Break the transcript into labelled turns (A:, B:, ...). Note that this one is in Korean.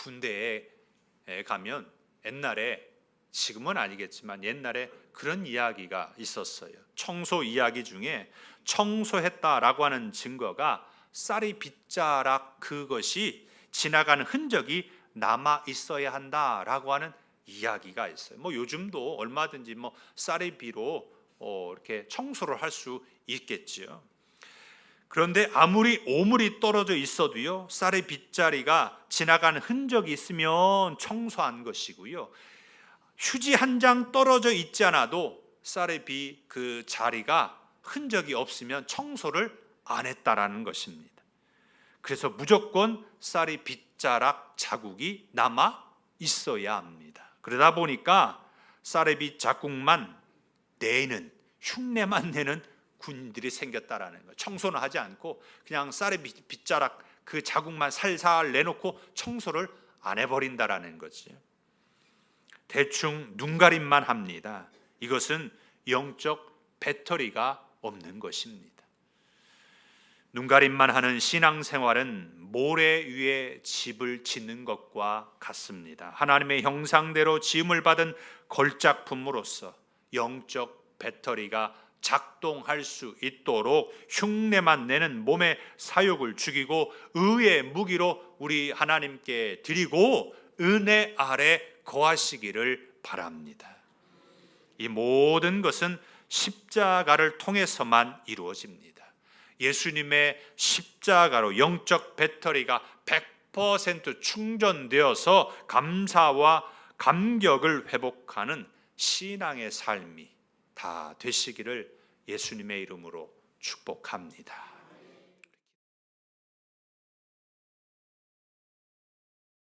A: 군대에 가면 옛날에 지금은 아니겠지만 옛날에 그런 이야기가 있었어요. 청소 이야기 중에 청소했다라고 하는 증거가 쌀이 빗자락 그것이 지나가는 흔적이 남아 있어야 한다라고 하는 이야기가 있어요. 뭐 요즘도 얼마든지 뭐 쌀의 비로 어, 이렇게 청소를 할 수 있겠지요. 그런데 아무리 오물이 떨어져 있어도요, 쌀의 빗자리가 지나가는 흔적이 있으면 청소한 것이고요. 휴지 한 장 떨어져 있지 않아도 쌀의 비 그 자리가 흔적이 없으면 청소를 안 했다라는 것입니다. 그래서 무조건 쌀이 빗자락 자국이 남아 있어야 합니다. 그러다 보니까 쌀의 빗 자국만 내는 흉내만 내는 군인들이 생겼다라는 거. 청소는 하지 않고 그냥 쌀의 빗- 빗자락 그 자국만 살살 내놓고 청소를 안 해버린다라는 거지. 대충 눈가림만 합니다. 이것은 영적 배터리가 없는 것입니다. 눈가림만 하는 신앙생활은 모래 위에 집을 짓는 것과 같습니다. 하나님의 형상대로 지음을 받은 걸작품으로서 영적 배터리가 작동할 수 있도록 흉내만 내는 몸의 사욕을 죽이고 의의 무기로 우리 하나님께 드리고 은혜 아래 거하시기를 바랍니다. 이 모든 것은 십자가를 통해서만 이루어집니다. 예수님의 십자가로 영적 배터리가 100% 충전되어서 감사와 감격을 회복하는 신앙의 삶이 다 되시기를 예수님의 이름으로 축복합니다.